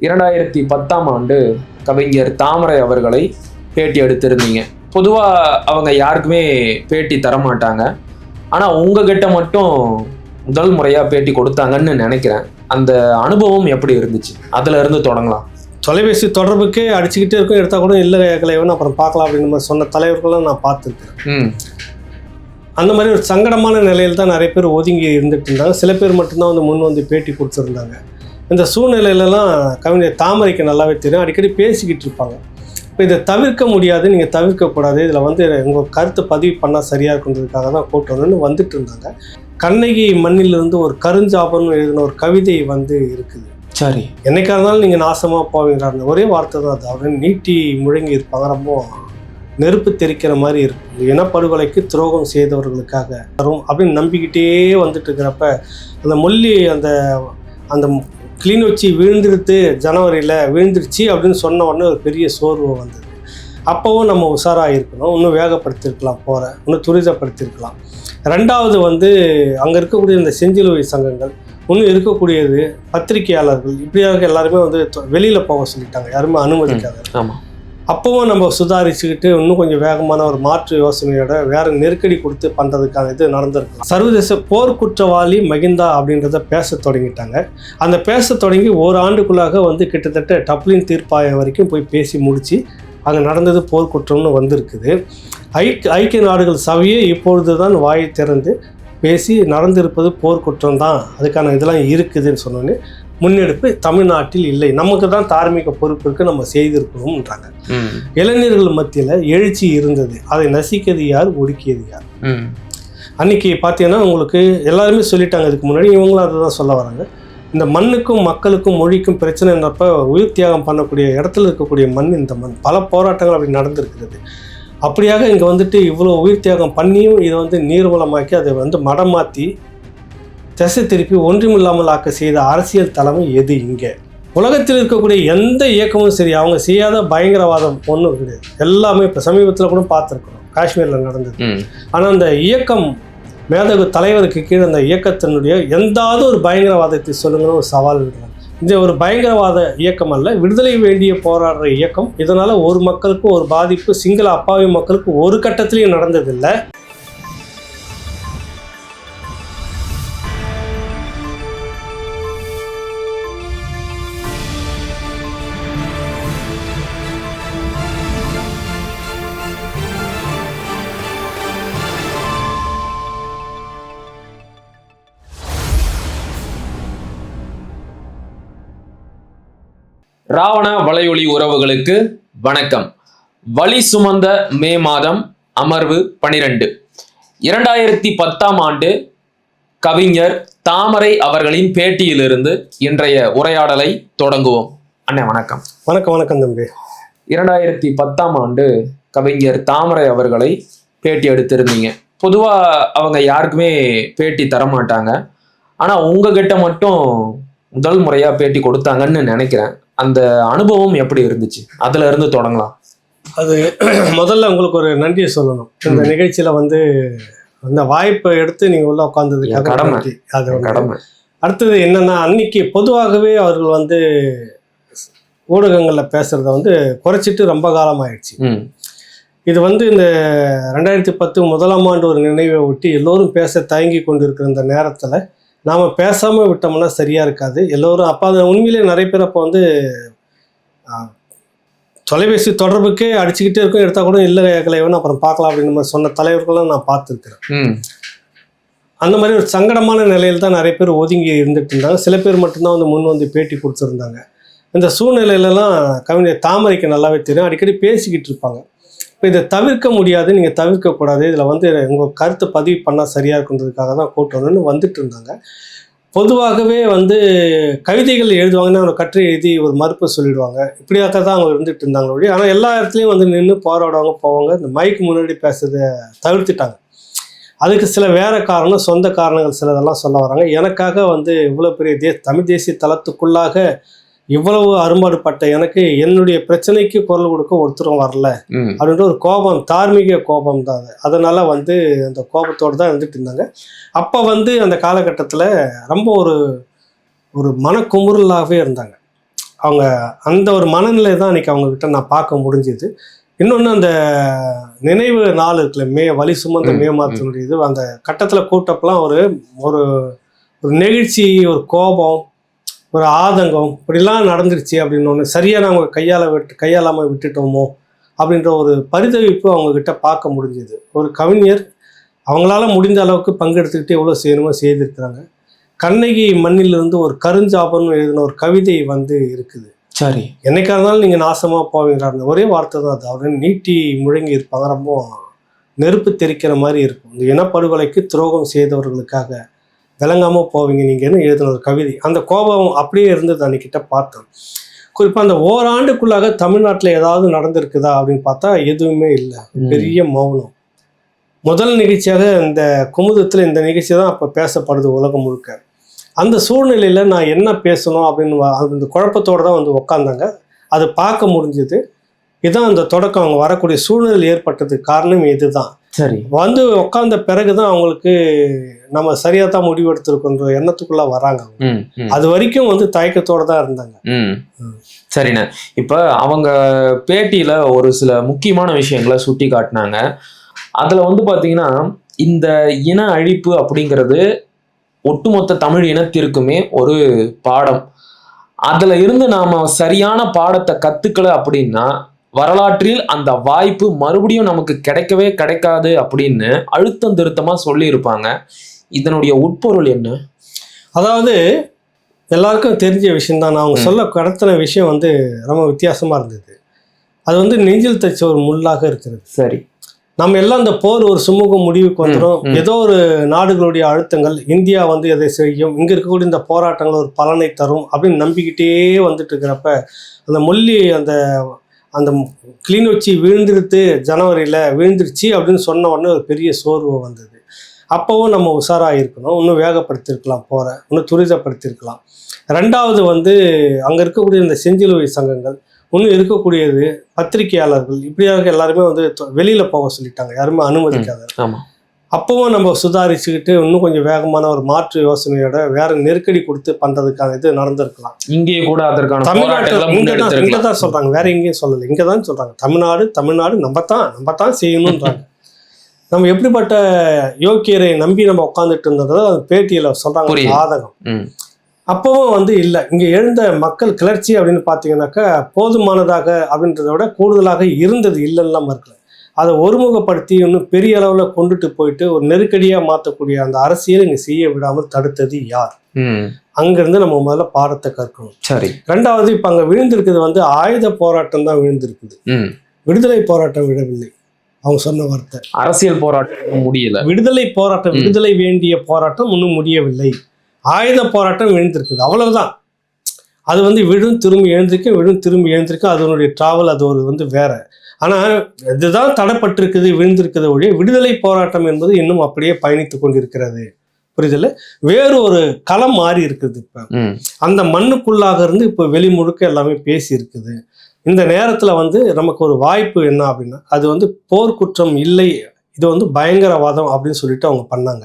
இரண்டாயிரத்தி பத்தாம் ஆண்டு கவிஞர் தாமரை அவர்களை பேட்டி எடுத்திருந்தீங்க. பொதுவாக அவங்க யாருக்குமே பேட்டி தர மாட்டாங்க ஆனால் உங்ககிட்ட மட்டும் முதல் முறையாக பேட்டி கொடுத்தாங்கன்னு நினைக்கிறேன். அந்த அனுபவம் எப்படி இருந்துச்சு? அதுல இருந்து தொடங்கலாம். தொலைபேசி தொடர்புக்கே அடிச்சுக்கிட்டே இருக்கும் எடுத்தால் கூட இல்லை கலைவன் அப்புறம் பார்க்கலாம் அப்படின்னு மாதிரி சொன்ன தலைவர்கள்லாம் நான் பார்த்துருக்கேன். ம். அந்த மாதிரி ஒரு சங்கடமான நிலையில் தான் நிறைய பேர் ஒதுங்கி இருந்துட்டு இருந்தாங்க. சில பேர் மட்டும்தான் வந்து முன் வந்து பேட்டி கொடுத்துருந்தாங்க. இந்த சூழ்நிலையிலலாம் கவிஞர் தாமரைக்கு நல்லாவே தெரியும். அடிக்கடி பேசிக்கிட்டு இருப்பாங்க. இப்போ இதை தவிர்க்க முடியாது நீங்கள் தவிர்க்கக்கூடாது இதில் வந்து உங்கள் கருத்தை பதிவு பண்ணால் சரியாக இருக்குன்றதுக்காக தான் கூட்டு வரணும்னு வந்துட்டு இருந்தாங்க. கண்ணகி மண்ணிலிருந்து ஒரு கருஞ்சாபம்னு எழுதின ஒரு கவிதை வந்து இருக்குது. சரி. என்னைக்கா இருந்தாலும் நீங்கள் நாசமாக போவீங்களா அந்த ஒரே வார்த்தை தான் அது. அப்படின்னு நீட்டி முழங்கி இருப்பாங்க. ரொம்ப நெருப்பு தெரிக்கிற மாதிரி இருக்கும். இனப்படுகொலைக்கு துரோகம் செய்தவர்களுக்காக வரும் அப்படின்னு நம்பிக்கிட்டே வந்துட்டு இருக்கிறப்ப அந்த மொல்லி அந்த அந்த கிளிநொச்சி விழுந்துடுத்து ஜனவரியில் விழுந்துருச்சு அப்படின்னு சொன்ன உடனே ஒரு பெரிய சோர்வு வந்தது. அப்போவும் நம்ம உஷாராக இருக்கணும். இன்னும் வேகப்படுத்தியிருக்கலாம் போகிற இன்னும் துரிதப்படுத்தியிருக்கலாம் ரெண்டாவது வந்து அங்கே இருக்கக்கூடிய இந்த செஞ்சிலுவை சங்கங்கள் இன்னும் இருக்கக்கூடியது பத்திரிகையாளர்கள் இப்படியாக எல்லாருமே வந்து வெளியில் போக சொல்லிட்டாங்க. யாருமே அனுமதிக்காத ஆமா. அப்பவும் நம்ம சுதாரிச்சுக்கிட்டு இன்னும் கொஞ்சம் வேகமான ஒரு மாற்று யோசனையோட வேற நெருக்கடி கொடுத்து பண்ணுறதுக்கான இது நடந்திருக்கு. சர்வதேச போர் குற்றவாளி மகிந்தா அப்படின்றத பேச தொடங்கிட்டாங்க. அந்த பேச தொடங்கி ஒரு ஆண்டுக்குள்ளாக வந்து கிட்டத்தட்ட டப்ளின் தீர்ப்பாயம் வரைக்கும் போய் பேசி முடிச்சு அங்கே நடந்தது போர்க்குற்றம்னு வந்திருக்குது. ஐக்கிய ஐக்கிய நாடுகள் சபையே இப்பொழுது தான் வாயை திறந்து பேசி நடந்திருப்பது போர்க்குற்றம் தான். அதுக்கான இதெல்லாம் இருக்குதுன்னு சொன்னோன்னே முன்னெடுப்பு தமிழ்நாட்டில் இல்லை. நமக்கு தான் தார்மீக பொறுப்பு இருக்கு நம்ம செய்திருக்கணும்ன்றாங்க. இளைஞர்கள் மத்தியில் எழுச்சி இருந்தது. அதை நசிக்கிறது யார் ஒடுக்கியது யார்? அன்னைக்கு பார்த்தீங்கன்னா உங்களுக்கு எல்லாருமே சொல்லிட்டாங்க. இதுக்கு முன்னாடி இவங்களும் அதை தான் சொல்ல வராங்க. இந்த மண்ணுக்கும் மக்களுக்கும் மொழிக்கும் பிரச்சனைன்றப்ப உயிர் தியாகம் பண்ணக்கூடிய இடத்துல இருக்கக்கூடிய மண் இந்த மண். பல போராட்டங்கள் அப்படி நடந்திருக்கிறது. அப்படியாக இங்கே வந்துட்டு இவ்வளோ உயிர் தியாகம் பண்ணியும் இதை வந்து நீர்வளமாக்கி அதை வந்து மடம் மாற்றி திசை திருப்பி ஒன்றுமில்லாமல் ஆக்க செய்த அரசியல் தலைமை எது இங்கே? உலகத்தில் இருக்கக்கூடிய எந்த இயக்கமும் சரி அவங்க செய்யாத பயங்கரவாதம் ஒன்றும் கிடையாது. எல்லாமே இப்போ சமீபத்தில் கூட பார்த்துருக்குறோம். காஷ்மீரில் நடந்தது. ஆனால் அந்த இயக்கம் மேதகு தலைவருக்கு கீழே அந்த இயக்கத்தினுடைய எந்தாவது ஒரு பயங்கரவாதத்தை சொல்லுங்கன்னு ஒரு சவால் விடுறாங்க இந்த ஒரு பயங்கரவாத இயக்கம் அல்ல விடுதலை வேண்டிய போராடுற இயக்கம். இதனால ஒரு மக்களுக்கு ஒரு பாதிப்பு சிங்கள அப்பாவி மக்களுக்கு ஒரு கட்டத்திலையும் நடந்ததில்லை. ராவண வலையொலி உறவுகளுக்கு வணக்கம். வழி சுமந்த மே மாதம் அமர்வு பனிரெண்டு. இரண்டாயிரத்தி பத்தாம் ஆண்டு கவிஞர் தாமரை அவர்களின் பேட்டியிலிருந்து இன்றைய உரையாடலை தொடங்குவோம். அண்ணே வணக்கம். வணக்கம் வணக்கம் தம்பி. இரண்டாயிரத்தி பத்தாம் ஆண்டு கவிஞர் தாமரை அவர்களை பேட்டி எடுத்திருந்தீங்க. பொதுவாக அவங்க யாருக்குமே பேட்டி தர மாட்டாங்க ஆனால் உங்ககிட்ட மட்டும் முதல் முறையாக பேட்டி கொடுத்தாங்கன்னு நினைக்கிறேன். அந்த அனுபவம் எப்படி இருந்துச்சு? அதுல இருந்து தொடங்கலாம். அது முதல்ல உங்களுக்கு ஒரு நன்றியை சொல்லணும். இந்த நிகழ்ச்சியில் வந்து அந்த வாய்ப்பை எடுத்து நீங்கள் உள்ள உட்காந்ததுக்காக என் கடமை. அது. கடமை. அடுத்தது என்னன்னா அன்னைக்கு பொதுவாகவே அவர்கள் வந்து ஊடகங்களில் பேசுறத வந்து குறைச்சிட்டு ரொம்ப காலம் ஆயிடுச்சு இது வந்து இந்த ரெண்டாயிரத்தி பத்து முதலாம் ஆண்டு ஒரு நினைவை ஒட்டி எல்லோரும் பேச தயங்கி கொண்டிருக்கிற இந்த நேரத்தில் நாம் பேசாமல் விட்டோம்னா சரியாக இருக்காது. எல்லோரும் அப்போ அது உண்மையிலே நிறைய பேர் அப்போ வந்து தொலைபேசி தொடர்புக்கே அடிச்சுக்கிட்டே இருக்கும். எடுத்தால் கூட இல்லை கலைவன் அப்புறம் பார்க்கலாம் அப்படின்னு மாதிரி சொன்ன தலைவர்கள்லாம் நான் பார்த்துருக்குறேன். அந்த மாதிரி ஒரு சங்கடமான நிலையில் தான் நிறைய பேர் ஒதுங்கி இருந்துட்டு இருந்தாங்க. சில பேர் மட்டும்தான் வந்து முன் வந்து பேட்டி கொடுத்துருந்தாங்க. இந்த சூழ்நிலையிலலாம் கவிஞர் தாமரைக்கு நல்லாவே தெரியும். அடிக்கடி பேசிக்கிட்டு இருப்பாங்க. இப்போ இதை தவிர்க்க முடியாது நீங்கள் தவிர்க்கக்கூடாது இதில் வந்து உங்கள் கருத்தை பதிவு பண்ணால் சரியாக இருக்குன்றதுக்காக தான் கூட்டு வரணும்னு வந்துட்டு இருந்தாங்க. பொதுவாகவே வந்து கவிதைகள் எழுதுவாங்கன்னா அவங்க கட்டுரை எழுதி ஒரு மறுப்பு சொல்லிடுவாங்க. இப்படியாக தான் அவங்க இருந்துகிட்டு இருந்தாங்க ஒழி ஆனால் எல்லா இடத்துலையும் வந்து நின்று போராடுவாங்க போவாங்க. இந்த மைக்கு முன்னாடி பேசுறதை தவிர்த்துட்டாங்க. அதுக்கு சில வேற காரணம் சொந்த காரணங்கள் சிலதெல்லாம் சொல்ல வராங்க. எனக்காக வந்து இவ்வளோ பெரிய தே தமிழ் தேசிய தளத்துக்குள்ளாக இவ்வளவு அரும்பாடுபட்ட எனக்கு என்னுடைய பிரச்சனைக்கு குரல் கொடுக்க ஒருத்தரும் வரல அப்படின்ற ஒரு கோபம் தார்மீக கோபம் தான் அது. அதனால வந்து அந்த கோபத்தோடு தான் இருந்துட்டு இருந்தாங்க. அப்போ வந்து அந்த காலகட்டத்தில் ரொம்ப ஒரு ஒரு மனக்குமுறலாகவே இருந்தாங்க. அவங்க அந்த ஒரு மனநிலை தான் அன்றைக்கி அவங்கக்கிட்ட நான் பார்க்க முடிஞ்சுது. இன்னொன்று அந்த நினைவு நாள் இருக்குல்ல மே வலி சுமந்த ம், மே. மாதத்தினுடைய இது அந்த கட்டத்தில் கூட்டப்பெல்லாம் ஒரு ஒரு ஒரு நெகிழ்ச்சி ஒரு கோபம் ஒரு ஆதங்கம் இப்படிலாம் நடந்துருச்சு அப்படின்னு ஒன்று சரியாக நாங்கள் கையாள விட்டு கையாளாமல் விட்டுட்டோமோ அப்படின்ற ஒரு பரிதவிப்பு அவங்கக்கிட்ட பார்க்க முடிஞ்சுது. ஒரு கவிஞர் அவங்களால முடிந்த அளவுக்கு பங்கெடுத்துக்கிட்டு எவ்வளோ செய்யணுமோ செய்திருக்கிறாங்க. கண்ணகி மண்ணிலிருந்து ஒரு கருஞ்சாபம்னு எழுதின ஒரு கவிதை வந்து இருக்குது. சரி. என்னைக்கா இருந்தாலும் நீங்கள் நாசமாக போவீங்களா அந்த ஒரே வார்த்தை தான் அது. அவர் நீட்டி முழங்கி இருப்பாங்க. ரொம்ப நெருப்பு தெரிக்கிற மாதிரி இருக்கும். இந்த இனப்படுகொலைக்கு துரோகம் செய்தவர்களுக்காக விளங்காமல் போவீங்க. நீங்கன்னு எழுதின ஒரு கவிதை. அந்த கோபம் அப்படியே இருந்தது அன்னைக்கிட்ட பார்த்தேன். குறிப்பாக அந்த ஓராண்டுக்குள்ளாக தமிழ்நாட்டில் ஏதாவது நடந்திருக்குதா அப்படின்னு பார்த்தா எதுவுமே இல்லை. பெரிய மௌனம். முதல் நிகழ்ச்சியாக இந்த குமுதத்தில் இந்த நிகழ்ச்சி தான் அப்போ பேசப்படுது உலகம் முழுக்க. அந்த சூழ்நிலையில் நான் என்ன பேசணும் அப்படின்னு அந்த குழப்பத்தோடு தான் வந்து உக்காந்தாங்க. அது பார்க்க முடிஞ்சது. இதுதான் அந்த தொடக்கம். அவங்க வரக்கூடிய சூழ்நிலை ஏற்பட்டதுக்கு காரணம் இதுதான். சரி. வந்து உட்காந்த பிறகு தான் அவங்களுக்கு நம்ம சரியாக தான் முடிவெடுத்திருக்கோன்ற எண்ணத்துக்குள்ளே வராங்க அது வரைக்கும் வந்து தயக்கத்தோடு தான் இருந்தாங்க. சரிண்ணே. இப்ப அவங்க பேட்டியில ஒரு சில முக்கியமான விஷயங்களை சுட்டி காட்டினாங்க. அதுல வந்து பாத்தீங்கன்னா இந்த இன அழிப்பு அப்படிங்கிறது ஒட்டுமொத்த தமிழ் இனத்திற்குமே ஒரு பாடம். அதுல இருந்து நாம சரியான பாடத்தை கத்துக்கல அப்படின்னா வரலாற்றில் அந்த வாய்ப்பு மறுபடியும் நமக்கு கிடைக்கவே கிடைக்காது அப்படின்னு அழுத்தம் திருத்தமா சொல்லியிருப்பாங்க. இதனுடைய உட்பொருள் என்ன? அதாவது எல்லாருக்கும் தெரிஞ்ச விஷயம் தான் நான் அவங்க. சொல்ல கடத்தின விஷயம் வந்து ரொம்ப வித்தியாசமாக இருந்தது. அது வந்து நெஞ்சில் தைச்ச ஒரு முள்ளாக இருக்கிறது. சரி. நம்ம எல்லாம் இந்த போர் ஒரு சுமூக முடிவுக்கு வந்துடும். ஏதோ ஒரு நாடுகளுடைய அழுத்தங்கள் இந்தியா வந்து எதை செய்யும் இங்கே இருக்கக்கூடிய இந்த போராட்டங்கள் ஒரு பலனை தரும் அப்படின்னு நம்பிக்கிட்டே வந்துட்டு இருக்கிறப்ப அந்த மொல்லி அந்த அந்த கிளிநொச்சி விழுந்துருத்து ஜனவரியில் விழுந்துருச்சு அப்படின்னு சொன்ன உடனே ஒரு பெரிய சோர்வு வந்தது. அப்போவும் நம்ம உஷாராக இருக்கணும். இன்னும் வேகப்படுத்தியிருக்கலாம் போகிற இன்னும் துரிதப்படுத்தியிருக்கலாம் ரெண்டாவது வந்து அங்கே இருக்கக்கூடிய இந்த செஞ்சிலுவை சங்கங்கள் இன்னும் இருக்கக்கூடியது பத்திரிகையாளர்கள் இப்படியாக எல்லாருமே வந்து வெளியில போக சொல்லிட்டாங்க. யாருமே அனுமதிக்காத ஆமா. அப்பவும் நம்ம சுதாரிச்சுக்கிட்டு இன்னும் கொஞ்சம் வேகமான ஒரு மாற்று யோசனையோட வேற நெருக்கடி கொடுத்து பண்றதுக்கான இது நடந்திருக்கலாம். இங்கேயே கூட அதற்கான தமிழ்நாட்டில் இங்க தான் இங்க தான் சொல்றாங்க. வேற எங்கேயும் சொல்லலை. இங்க தான் சொல்றாங்க. தமிழ்நாடு தமிழ்நாடு நம்ம தான் நம்ம தான் செய்யணுன்றாங்க நம்ம எப்படிப்பட்ட யோக்கியரை நம்பி நம்ம உட்காந்துட்டு இருந்ததை அந்த பேட்டியில சொல்றாங்க. புரியுது. ஆதகம் ம். அப்பவும் வந்து இல்லை. இங்கே எழுந்த மக்கள் கிளர்ச்சி அப்படின்னு பார்த்தீங்கன்னாக்கா போதுமானதாக அப்படின்றத விட கூடுதலாக இருந்தது இல்லைன்னா இருக்கல. அதை ஒருமுகப்படுத்தி இன்னும் பெரிய அளவில் கொண்டுட்டு போயிட்டு ஒரு நெருக்கடியாக மாற்றக்கூடிய அந்த அரசியல் இங்கே செய்ய விடாமல் தடுத்தது யார்? அங்கேருந்து நம்ம முதல்ல பாடத்தை கற்கணும். சரி. ரெண்டாவது இப்போ அங்கே விழுந்திருக்கிறது வந்து ஆயுத போராட்டம் தான் விழுந்திருக்குது. விடுதலை போராட்டம் விடவில்லை அவங்க சொன்ன வார்த்தை. அரசியல் போராட்டம் முடியல. விடுதலை போராட்டம். விடுதலை வேண்டிய போராட்டம் இன்னும் முடியவில்லை. ஆயுத போராட்டம் விழுந்திருக்குது. அவ்வளவுதான். அது வந்து விழும் திரும்பி எழுந்திருக்கும் விழும் திரும்பி எழுந்திருக்கும். அதனுடைய டிராவல் அது ஒரு வந்து வேற. ஆனால் இதுதான் தடைப்பட்டிருக்குது விழுந்திருக்குது ஒழிய விடுதலை போராட்டம் என்பது இன்னும் அப்படியே பயணித்து கொண்டிருக்கிறது. புரியுதுல்ல வேறு ஒரு களம் மாறி இருக்குது இப்போ. அந்த மண்ணுக்குள்ளாக இருந்து இப்போ வெளி முழுக்க எல்லாமே பேசி இருக்குது. இந்த நேரத்தில் வந்து நமக்கு ஒரு வாய்ப்பு என்ன அப்படின்னா அது வந்து போர்க்குற்றம் இல்லை இது வந்து பயங்கரவாதம் அப்படின்னு சொல்லிட்டு அவங்க பண்ணாங்க.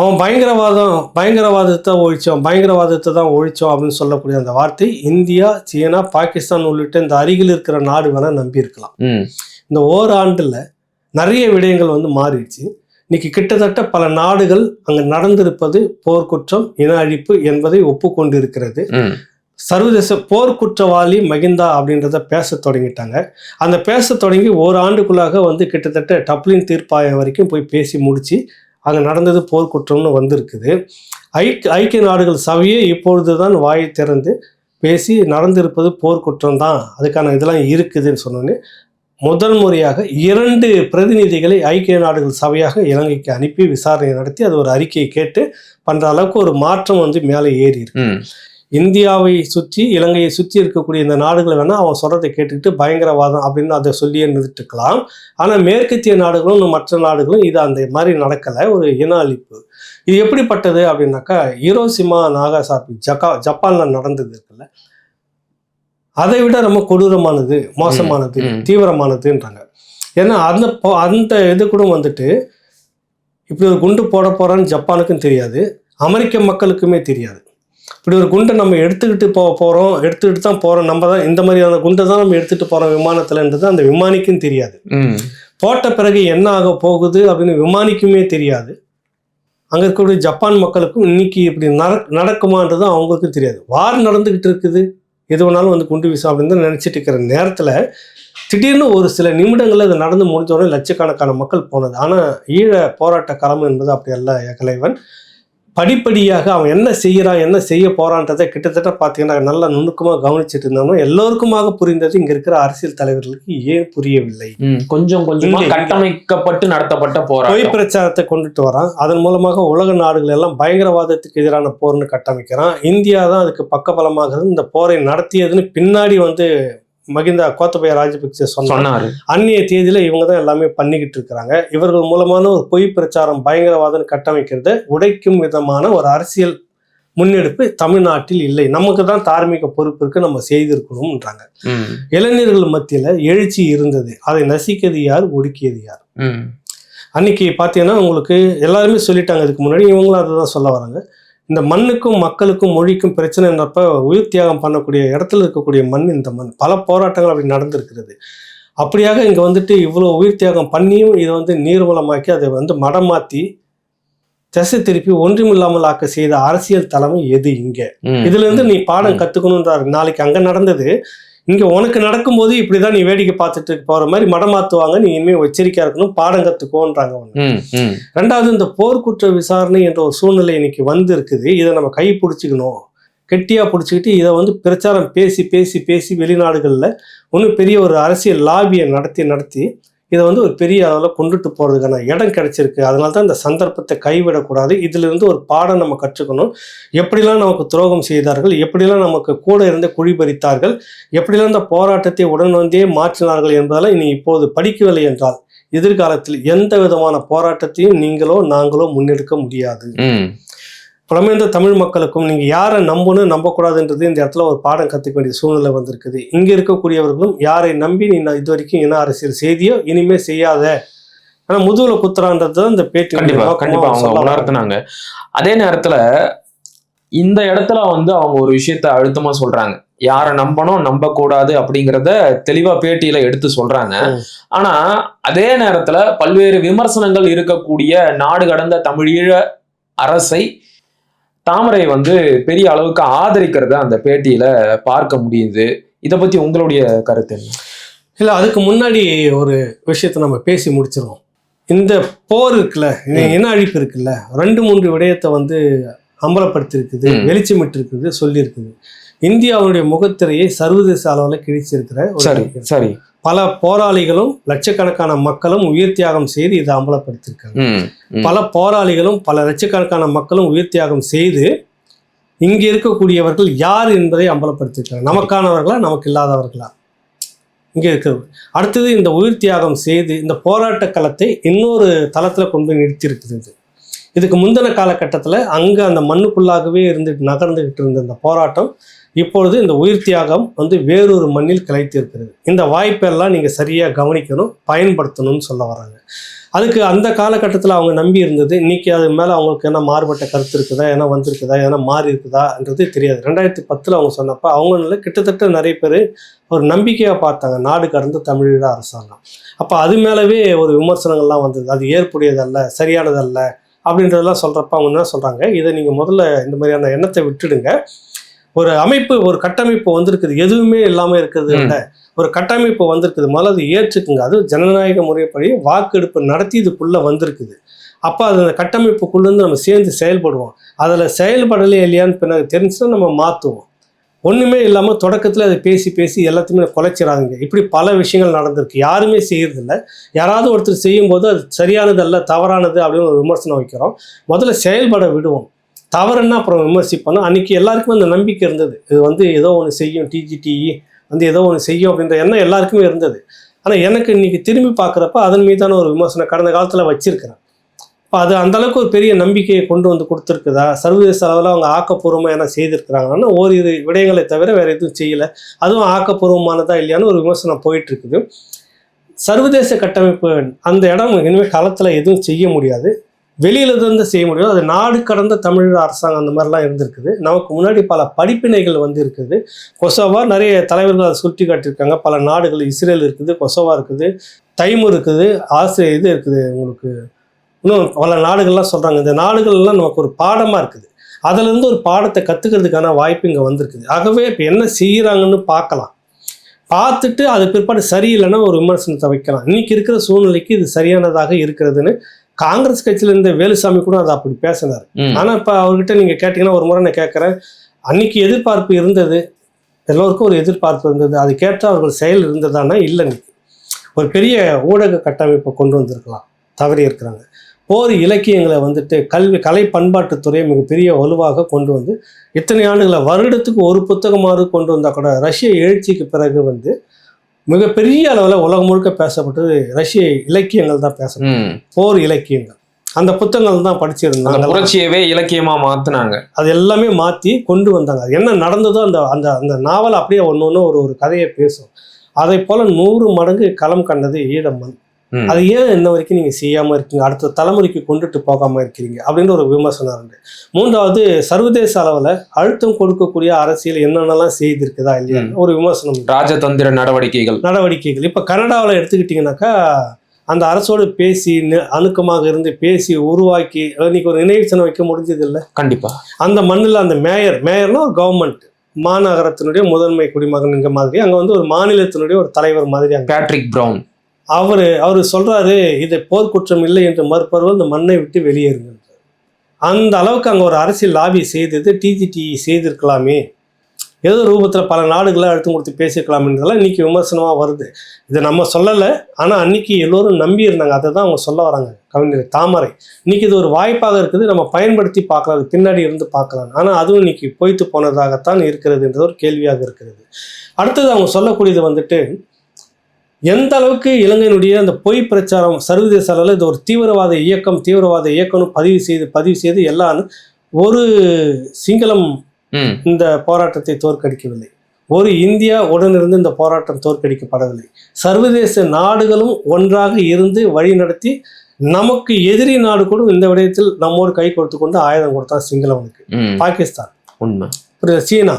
அவன் பயங்கரவாதம் பயங்கரவாதத்தை ஒழிச்சோம் பயங்கரவாதத்தை தான் ஒழிச்சோம் அப்படின்னு சொல்லக்கூடிய அந்த வார்த்தை இந்தியா சீனா பாகிஸ்தான் உள்ளிட்ட இந்த அருகில் இருக்கிற நாடு வேணால் நம்பி இருக்கலாம். ம். இந்த ஓராண்டில் நிறைய விடயங்கள் வந்து மாறிடுச்சு. இன்னைக்கு கிட்டத்தட்ட பல நாடுகள் அங்கே நடந்திருப்பது போர்க்குற்றம் இன அழிப்பு என்பதை ஒப்புக்கொண்டிருக்கிறது. சர்வதேச போர் குற்றவாளி மகிந்தா அப்படின்றத பேச தொடங்கிட்டாங்க. அந்த பேச தொடங்கி ஓராண்டுக்குள்ளாக வந்து கிட்டத்தட்ட டப்ளின் தீர்ப்பாயம் வரைக்கும் போய் பேசி முடிச்சு அங்கே நடந்தது போர்க்குற்றம்னு வந்திருக்குது. ஐக்கிய ஐக்கிய நாடுகள் சபையே இப்பொழுது தான் வாயை திறந்து பேசி நடந்திருப்பது போர்க்குற்றம் தான் அதுக்கான இதெல்லாம் இருக்குதுன்னு சொன்னோன்னே முதல் முறையாக இரண்டு பிரதிநிதிகளை ஐக்கிய நாடுகள் சபையாக இலங்கைக்கு அனுப்பி விசாரணை நடத்தி அது ஒரு அறிக்கையை கேட்டு பண்ணுற அளவுக்கு ஒரு மாற்றம் வந்து மேலே ஏறி இருக்கு. இந்தியாவை சுற்றி இலங்கையை சுற்றி இருக்கக்கூடிய இந்த நாடுகளை வேணால் அவன் சொல்கிறதை கேட்டுக்கிட்டு பயங்கரவாதம் அப்படின்னு அதை சொல்லியே நிறுத்திக்கலாம் ஆனால் மேற்கத்திய நாடுகளும் மற்ற நாடுகளும் இது அந்த மாதிரி நடக்கலை. ஒரு இன அழிப்பு இது எப்படிப்பட்டது அப்படின்னாக்கா ஹீரோசிமா நாகாசாபி ஜக்கா ஜப்பானில் நடந்தது இருக்குல்ல. அதை விட ரொம்ப கொடூரமானது மோசமானது. தீவிரமானதுன்றாங்க. ஏன்னா அந்த அந்த இது கூட வந்துட்டு இப்படி ஒரு குண்டு போட போறான்னு ஜப்பானுக்கும் தெரியாது அமெரிக்க மக்களுக்குமே தெரியாது. இப்படி ஒரு குண்டை நம்ம எடுத்துக்கிட்டு போக போகிறோம் எடுத்துக்கிட்டு தான் போகிறோம் நம்ம தான் இந்த மாதிரியான குண்டை தான் நம்ம எடுத்துகிட்டு போகிறோம் விமானத்துலன்றது அந்த விமானிக்கும் தெரியாது. போட்ட பிறகு என்ன ஆக போகுது அப்படின்னு விமானிக்குமே தெரியாது. அங்கே இருக்கக்கூடிய ஜப்பான் மக்களுக்கும் இன்னைக்கு இப்படி நட நடக்குமான்றது அவங்களுக்கும் தெரியாது. வார் நடந்துக்கிட்டு இருக்குது. எது வேணாலும் வந்து குண்டு வீசும் அப்படின்னு தான் நினச்சிட்டு இருக்கிற நேரத்தில் திடீர்னு ஒரு சில நிமிடங்களில் அது நடந்து முடிஞ்ச உடனே லட்சக்கணக்கான மக்கள் போனது. ஆனால் ஈழ போராட்ட களம் என்பது அப்படி அல்ல கலைவன். படிப்படியாக அவன் என்ன செய்யறான் என்ன செய்ய போறான்றதை கிட்டத்தட்ட பார்த்தீங்கன்னா நல்லா நுணுக்கமாக கவனிச்சிட்டு இருந்தோம்னா எல்லோருக்குமாக புரிந்தது இங்க இருக்கிற அரசியல் தலைவர்களுக்கு ஏன் புரியவில்லை? கொஞ்சம் கொஞ்சமா கட்டமைக்கப்பட்டு நடத்தப்பட்ட பொய் போராட்டம் பிரச்சாரத்தை கொண்டுட்டு வரான். அதன் மூலமாக உலக நாடுகள் எல்லாம் பயங்கரவாதத்துக்கு எதிரான போர்னு கட்டமைக்கிறான். இந்தியா தான் அதுக்கு பக்கபலமாக இந்த போரை நடத்தியதுன்னு பின்னாடி வந்து மகிந்தா கோத்தபய ராஜபக்சே சொன்னாரு. அந்நிய தேதியில இவங்க தான் எல்லாமே பண்ணிக்கிட்டு இருக்கிறாங்க. இவர்கள் மூலமான ஒரு பொய் பிரச்சாரம் பயங்கரவாதம் கட்டமைக்கிறத உடைக்கும் விதமான ஒரு அரசியல் முன்னெடுப்பு தமிழ்நாட்டில் இல்லை. நமக்கு தான் தார்மீக பொறுப்பு இருக்கு நம்ம செய்திருக்கணும்ன்றாங்க. இளைஞர்கள் மத்தியில எழுச்சி இருந்தது. அதை நசிக்கிறது யார்? ஒடுக்கியது யார்? அன்னைக்கு பார்த்தீங்கன்னா உங்களுக்கு எல்லாருமே சொல்லிட்டாங்க. இதுக்கு முன்னாடி இவங்களும் அதை தான் சொல்ல வராங்க. இந்த மண்ணுக்கும் மக்களுக்கும் மொழிக்கும் பிரச்சனைன்றப்ப உயிர் தியாகம் பண்ணக்கூடிய இடத்துல இருக்கக்கூடிய மண் இந்த மண் பல போராட்டங்கள் அப்படி நடந்திருக்கிறது அப்படியாக இங்கே வந்துட்டு இவ்வளோ உயிர் தியாகம் பண்ணியும் இதை வந்து நீர்வளமாக்கி அதை வந்து மடமாற்றி திசை திருப்பி ஒன்றுமில்லாமல் ஆக்க செய்த அரசியல் தலைமை எது இங்கே. இதுல இருந்து நீ பாடம் ம். கத்துக்கணுன்றாரு நாளைக்கு அங்க நடந்தது இங்க உனக்கு நடக்கும்போது இப்படிதான் நீ வேடிக்கை பார்த்துட்டு போற மாதிரி மடமாத்துவாங்க நீ இனிமே எச்சரிக்கையா இருக்கணும். பாடம் கத்துக்கோன்றாங்க ம் ரெண்டாவது இந்த போர்க்குற்ற விசாரணை என்ற ஒரு சூழ்நிலை இன்னைக்கு வந்து இருக்குது இதை நம்ம கை பிடிச்சிக்கணும். கெட்டியா பிடிச்சிக்கிட்டு இதை வந்து பிரச்சாரம் பேசி பேசி பேசி வெளிநாடுகளில் இன்னும் பெரிய ஒரு அரசியல் லாபியை நடத்தி நடத்தி இதை வந்து ஒரு பெரிய அளவில் கொண்டுட்டு போகிறதுக்கான இடம் கிடைச்சிருக்கு. அதனால தான் இந்த சந்தர்ப்பத்தை கைவிடக்கூடாது. இதிலிருந்து ஒரு பாடம் நம்ம கற்றுக்கணும். எப்படிலாம் நமக்கு துரோகம் செய்தார்கள்? எப்படிலாம் நமக்கு கூட இருந்து குழி பறித்தார்கள் எப்படிலாம் இந்த போராட்டத்தை உடன் வந்தே மாற்றினார்கள் என்பதெல்லாம் இனி இப்போது படிக்கவில்லை என்றால் எதிர்காலத்தில் எந்த விதமான போராட்டத்தையும் நீங்களோ நாங்களோ முன்னெடுக்க முடியாது. புலமைந்த தமிழ் மக்களுக்கும் நீங்க யாரை நம்பணும் நம்பக்கூடாதுன்றது இந்த இடத்துல ஒரு பாடம் கத்துக்க வேண்டிய சூழ்நிலை வந்திருக்குது. இங்க இருக்கக்கூடியவர்களும் யாரை நம்பி நீ இது வரைக்கும் இன அரசியல் செய்தியோ இனிமே செய்யாத. ஆனா முதுகுல குத்துறான்றது இந்த பேட்டி கண்டிப்பா நோக்கமா கண்டிப்பா அவங்க. உணர்த்தினாங்க. அதே நேரத்துல இந்த இடத்துல வந்து அவங்க ஒரு விஷயத்த அழுத்தமா சொல்றாங்க. யாரை நம்பணும் நம்ப கூடாது அப்படிங்கறத தெளிவா பேட்டியில எடுத்து சொல்றாங்க. ஆனா அதே நேரத்துல பல்வேறு விமர்சனங்கள் இருக்கக்கூடிய நாடு கடந்த தமிழீழ அரசை தாமரை வந்து பெரிய அளவுக்கு ஆதரிக்கிறத அந்த பேட்டியில பார்க்க முடியுது. இத பத்தி உங்களுடைய கருத்து என்ன? இல்ல அதுக்கு முன்னாடி ஒரு விஷயத்தை நம்ம பேசி முடிச்சிருவோம். இந்த போர் இருக்குல்ல. இன அழிப்பு இருக்குல்ல ரெண்டு மூன்று விடயத்தை வந்து அம்பலப்படுத்தியிருக்குது. வெளிச்சமிட்டு இருக்குது சொல்லியிருக்குது. இந்தியாவுடைய முகத்திரையை சர்வதேச அளவில் கிழிச்சிருக்கிற சரி சரி. பல போராளிகளும் லட்சக்கணக்கான மக்களும் உயிர் தியாகம் செய்து இதை ம். பல போராளிகளும் பல லட்சக்கணக்கான மக்களும் உயிர் தியாகம் செய்து இங்க இருக்கக்கூடியவர்கள் யார் என்பதை அம்பலப்படுத்தியிருக்காங்க நமக்கானவர்களா நமக்கு இல்லாதவர்களா? இங்க இருக்கிறது அடுத்தது இந்த உயிர் தியாகம் செய்து இந்த போராட்ட களத்தை இன்னொரு தளத்துல கொண்டு போய் நிறுத்தியிருக்கிறது. இதுக்கு முந்தின காலகட்டத்தில் அங்கே அந்த மண்ணுக்குள்ளாகவே இருந்து நகர்ந்துகிட்டு இருந்த இந்த போராட்டம் இப்பொழுது இந்த உயிர் தியாகம் வந்து வேறொரு மண்ணில் கிளைத்து இருக்கிறது இந்த வாய்ப்பெல்லாம் நீங்கள் சரியாக கவனிக்கணும் பயன்படுத்தணும்னு சொல்ல வராங்க அதுக்கு அந்த காலகட்டத்தில் அவங்க நம்பி இருந்தது இன்றைக்கி அது மேலே அவங்களுக்கு என்ன மாறுபட்ட கருத்து இருக்குதா ஏன்னா வந்திருக்குதா ஏன்னா மாறி இருக்குதான்றது தெரியாது. ரெண்டாயிரத்தி பத்தில் அவங்க சொன்னப்போ அவங்கள கிட்டத்தட்ட நிறைய பேர் ஒரு நம்பிக்கையாக பார்த்தாங்க நாடு கடந்த தமிழீழ அரசாங்கம். அப்போ அது மேலவே ஒரு விமர்சனங்கள்லாம் வந்தது. அது ஏற்புடையதல்ல சரியானதல்ல அப்படின்றதெல்லாம் சொல்கிறப்ப அவங்க என்ன சொல்கிறாங்க இதை நீங்கள் முதல்ல இந்த மாதிரியான எண்ணத்தை விட்டுடுங்க. ஒரு அமைப்பு ஒரு கட்டமைப்பு வந்திருக்குது. எதுவுமே இல்லாமல் இருக்கிறது. இல்ல. ஒரு கட்டமைப்பு வந்திருக்குது. முதல்ல அது ஏற்றுக்குங்க. அது ஜனநாயக முறைப்படி வாக்கெடுப்பு நடத்தி இதுக்குள்ளே வந்திருக்குது. அப்போ அது அந்த கட்டமைப்புக்குள்ளேருந்து நம்ம சேர்ந்து செயல்படுவோம். அதில் செயல்படலையே இல்லையான்னு பின்னாடி தெரிஞ்சுன்னா நம்ம மாற்றுவோம் ஒன்றுமே இல்லாமல் தொடக்கத்தில் அதை பேசி பேசி எல்லாத்தையுமே குலைச்சிடாதீங்க இப்படி பல விஷயங்கள் நடந்திருக்கு. யாருமே செய்யறதில்ல. யாராவது ஒருத்தர் செய்யும்போது அது சரியானதல்ல தவறானது அப்படின்னு ஒரு விமர்சனம் வைக்கிறோம். முதல்ல செயல்பட விடுவோம். தவறுன்னா அப்புறம் விமர்சிப்போம் அன்னைக்கு எல்லாருக்குமே அந்த நம்பிக்கை இருந்தது. இது வந்து ஏதோ ஒன்று செய்யும் டிஜிடிஇ வந்து ஏதோ ஒன்று செய்யும் அப்படின்ற எண்ணம் எல்லாருக்குமே இருந்தது. ஆனால் எனக்கு இன்றைக்கி திரும்பி பார்க்குறப்ப அதன் மீதான ஒரு விமர்சனம் கடந்த காலத்தில் வச்சுருக்கிறேன். இப்போ அது அந்தளவுக்கு ஒரு பெரிய நம்பிக்கையை கொண்டு வந்து கொடுத்துருக்குதா? சர்வதேச அளவில் அவங்க ஆக்கப்பூர்வமாக என்ன செய்திருக்கிறாங்கன்னா ஓரிரு விடயங்களை தவிர வேறு எதுவும் செய்யலை. அதுவும் ஆக்கப்பூர்வமானதா இல்லையான்னு ஒரு விமர்சனம் போயிட்டுருக்குது. சர்வதேச கட்டமைப்பு அந்த இடம் இனிமேல் காலத்தில் எதுவும் செய்ய முடியாது. வெளியில இருந்து செய்ய முடியும் அது நாடு கடந்த தமிழ் அரசாங்கம் அந்த மாதிரிலாம் இருந்திருக்குது. நமக்கு முன்னாடி பல படிப்பினைகள் வந்து இருக்குது. கொசோவா நிறைய தலைவர்கள் அதை சுட்டி காட்டியிருக்காங்க. பல நாடுகள் இஸ்ரேல் இருக்குது கொசோவா இருக்குது தைமூர் இருக்குது ஆசிரியர் இது இருக்குது உங்களுக்கு. இன்னும் பல நாடுகள்லாம் சொல்கிறாங்க இந்த நாடுகள்லாம் நமக்கு ஒரு பாடமாக இருக்குது. அதுலேருந்து ஒரு பாடத்தை கற்றுக்கிறதுக்கான வாய்ப்பு இங்கே வந்திருக்குது. ஆகவே இப்போ என்ன செய்கிறாங்கன்னு பார்க்கலாம். பார்த்துட்டு அது பிற்பாடு சரியில்லைன்னா ஒரு விமர்சனத்தை வைக்கலாம். இன்றைக்கி இருக்கிற சூழ்நிலைக்கு இது சரியானதாக இருக்கிறதுன்னு காங்கிரஸ் கட்சியில இருந்த வேலுசாமி கூட அதை அப்படி பேசினார். ம். ஆனா இப்ப அவர்கிட்ட நீங்க கேட்டீங்கன்னா ஒரு முறை நான் கேட்கறேன் அன்னைக்கு எதிர்பார்ப்பு இருந்தது. எல்லோருக்கும் ஒரு எதிர்பார்ப்பு இருந்தது. அது கேட்டு அவர்கள் செயல் இருந்ததானா இல்லை ஒரு பெரிய ஊடக கட்டமைப்பை கொண்டு வந்திருக்கலாம். தவறி இருக்கிறாங்க. போர் இலக்கியங்களை வந்துட்டு கல்வி கலை பண்பாட்டுத்துறையை மிகப்பெரிய வலுவாக கொண்டு வந்து இத்தனை ஆண்டுகளை வருடத்துக்கு ஒரு புத்தகமாவது கொண்டு வந்தால் கூட ரஷ்ய எழுச்சிக்கு பிறகு வந்து மிகப்பெரிய அளவில் உலகம் முழுக்க பேசப்பட்டது ரஷ்ய இலக்கியங்கள் தான் பேசப்பட்டது. ம். போர் இலக்கியங்கள். அந்த புத்தகங்கள் தான் படிச்சிருந்தாங்க. புரட்சியவே இலக்கியமா மாத்துனாங்க. அது எல்லாமே மாற்றி கொண்டு வந்தாங்க. அது என்ன நடந்ததோ அந்த அந்த அந்த நாவல் அப்படியே ஒன்று ஒன்று ஒரு ஒரு கதையை பேசும். அதை போல நூறு மடங்கு களம் கண்டது ஈழமண் ம். அது ஏன் இன்ன வரைக்கும் நீங்கள் செய்யாமல் இருக்கீங்க? அடுத்த தலைமுறைக்கு கொண்டுட்டு போகாமல் இருக்கிறீங்க? அப்படின்ற ஒரு விமர்சனம் இருந்து மூன்றாவது சர்வதேச அளவில் அழுத்தம் கொடுக்கக்கூடிய அரசியல் என்னென்னலாம் செய்திருக்குதா இல்லையா. ஒரு விமர்சனம். ராஜதந்திர நடவடிக்கைகள். நடவடிக்கைகள். இப்போ கனடாவில் எடுத்துக்கிட்டிங்கனாக்கா அந்த அரசோடு பேசி அணுக்கமாக இருந்து பேசி உருவாக்கி இன்னைக்கு ஒரு நினைவு சின்னம் வைக்க முடிஞ்சது இல்லை கண்டிப்பா. அந்த மண்ணில் அந்த மேயர் மேயர்னா கவர்மெண்ட் மாநகரத்தினுடைய முதன்மை குடிமகனுங்க மாதிரி. அங்கே வந்து ஒரு மாநிலத்தினுடைய ஒரு தலைவர் மாதிரி பேட்ரிக் பிரவுன் அவர் அவர் சொல்கிறாரு இது போர்க்குற்றம் இல்லை என்று மறுப்பவர்கள் இந்த மண்ணை விட்டு வெளியேறுங்க அந்த அளவுக்கு அங்கே ஒரு அரசியல் லாபி செய்தது டிஜிடி செய்திருக்கலாமே. ஏதோ ரூபத்தில் பல நாடுகளை அழுத்தம் கொடுத்து பேசியிருக்கலாம்ன்றதெல்லாம் இன்னைக்கு விமர்சனமாக வருது. இதை நம்ம சொல்லலை ஆனால் அன்னைக்கு எல்லோரும் நம்பி இருந்தாங்க. அதை தான் அவங்க சொல்ல வராங்க கவிஞர் தாமரை. இன்றைக்கி இது ஒரு வாய்ப்பாக இருக்குது நம்ம பயன்படுத்தி பார்க்கலாம் அது பின்னாடி இருந்து பார்க்கலாம். ஆனால் அதுவும் இன்னைக்கு போய்த்து போனதாகத்தான் இருக்கிறதுன்றது ஒரு கேள்வியாக இருக்கிறது. அடுத்தது அவங்க சொல்லக்கூடியது வந்துட்டு எந்த அளவுக்கு இலங்கையினுடைய அந்த பொய் பிரச்சாரம் சர்வதேச அளவில் இது ஒரு தீவிரவாத இயக்கம் தீவிரவாத இயக்கம்னு பதிவு செய்து பதிவு செய்து எல்லாம் ஒரு சிங்களம். இந்த போராட்டத்தை தோற்கடிக்கவில்லை ஒரு இந்தியா உடனிருந்து இந்த போராட்டம் தோற்கடிக்கப்படவில்லை சர்வதேச நாடுகளும் ஒன்றாக இருந்து வழிநடத்தி நமக்கு எதிரி நாடு கூட இந்த விடயத்தில் நம்மோடு கை கொடுத்து கொண்டு ஆயுதம் கொடுத்தான் சிங்களவனுக்கு. பாகிஸ்தான் உண்மை? சீனா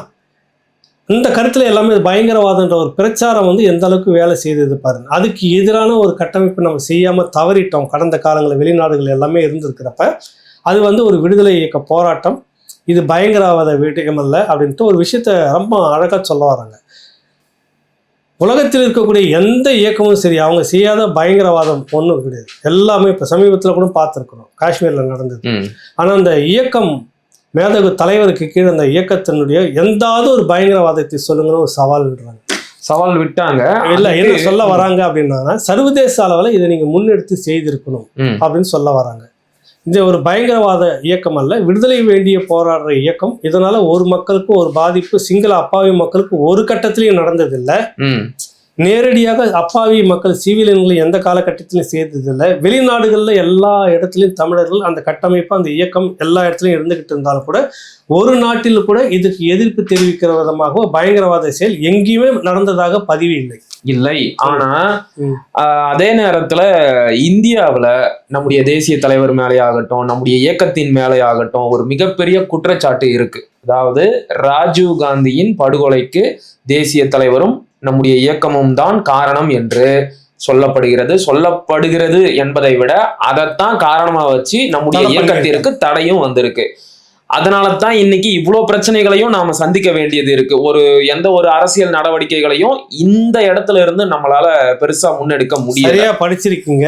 இந்த கருத்துல எல்லாமே பயங்கரவாதன்ற ஒரு பிரச்சாரம் வந்து எந்த அளவுக்கு வேலை செய்தது பாருங்க. அதுக்கு எதிரான ஒரு கட்டமைப்பு நம்ம செய்யாம தவறிட்டோம். கடந்த காலங்களில் வெளிநாடுகள் எல்லாமே இருந்திருக்கிறப்ப அது வந்து ஒரு விடுதலை இயக்க போராட்டம். இது பயங்கரவாத விடயம் அல்ல அப்படின்ட்டு ஒரு விஷயத்த ரொம்ப அழகா சொல்ல வராங்க. உலகத்தில் இருக்கக்கூடிய எந்த இயக்கமும் சரி அவங்க செய்யாத பயங்கரவாதம் ஒன்றும் கிடையாது. எல்லாமே இப்போ சமீபத்தில் கூட பார்த்துருக்குறோம். காஷ்மீரில் நடந்தது. ஆனால் அந்த இயக்கம் மேதகு தலைவருக்கு கீழே அந்த இயக்கத்தினுடைய எந்தாவது ஒரு பயங்கரவாதத்தை சொல்லுங்கன்னு ஒரு சவால் விடுறாங்க. சவால் விட்டாங்க. இல்ல என்ன சொல்ல வராங்க அப்படின்னா சர்வதேச அளவில் இதை நீங்க முன்னெடுத்து செய்திருக்கணும். அப்படின்னு சொல்ல வராங்க. இது ஒரு பயங்கரவாத இயக்கம் அல்ல விடுதலை வேண்டிய போராடுற இயக்கம். இதனால ஒரு மக்களுக்கு ஒரு பாதிப்பு சிங்கள அப்பாவி மக்களுக்கு ஒரு கட்டத்திலையும் நடந்ததில்லை. நேரடியாக அப்பாவி மக்கள் சிவிலியன்களை எந்த காலகட்டத்திலும் சேர்த்ததில்லை. வெளிநாடுகளில் எல்லா இடத்துலையும் தமிழர்கள் அந்த கட்டமைப்பு அந்த இயக்கம் எல்லா இடத்துலையும் இருந்துகிட்டு இருந்தாலும் கூட ஒரு நாட்டில் கூட இதுக்கு எதிர்ப்பு தெரிவிக்கிற விதமாக பயங்கரவாத செயல் எங்கேயுமே நடந்ததாக பதிவு இல்லை. இல்லை. ஆனா ம். ஆஹ், அதே நேரத்துல இந்தியாவுல நம்முடைய தேசிய தலைவர் மேலே ஆகட்டும் நம்முடைய இயக்கத்தின் மேலே ஆகட்டும் ஒரு மிகப்பெரிய குற்றச்சாட்டு இருக்கு. அதாவது ராஜீவ் காந்தியின் படுகொலைக்கு தேசிய தலைவரும் நம்முடைய இயக்கமும் தான் காரணம் என்று சொல்லப்படுகிறது. சொல்லப்படுகிறது என்பதை விட அதைத்தான் காரணமா வச்சு நம்முடைய இயக்கத்திற்கு தடையும் வந்திருக்கு. அதனால தான் இன்னைக்கு இவ்வளோ பிரச்சனைகளையும் நாம சந்திக்க வேண்டியது இருக்கு. ஒரு எந்த ஒரு அரசியல் நடவடிக்கைகளையும் இந்த இடத்துல இருந்து நம்மளால பெருசா முன்னெடுக்க முடியல. சரியா படிச்சிருக்கீங்க.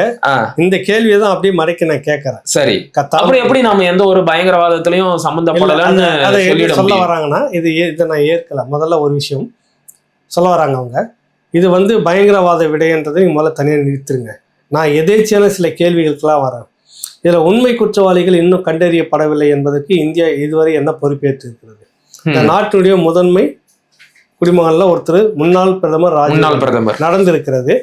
இந்த கேள்வியை தான் அப்படியே மறைக்க நான் கேட்கறேன். சரி. அப்புறம் எப்படி நாம எந்த ஒரு பயங்கரவாதத்திலையும் சொல்லிட சொல்ல முடியும்? வராங்கன்னா இது இதை நான் ஏற்கல. முதல்ல ஒரு விஷயம். சொல்ல வராங்க அவங்க. இது வந்து பயங்கரவாத விடைன்றதை நீங்க முதல்ல தனியாக நிறுத்துருங்க. நான் எதேச்சியான சில கேள்விகளுக்கெல்லாம் வரேன். இதில் உண்மை குற்றவாளிகள் இன்னும் கண்டறியப்படவில்லை என்பதற்கு இந்தியா இதுவரை என்ன பொறுப்பேற்றிருக்கிறது? இந்த ம். நாட்டினுடைய முதன்மை குடிமகன்ல ஒருத்தர் முன்னாள் பிரதமர் முன்னாள் பிரதமர். நடந்திருக்கிறது.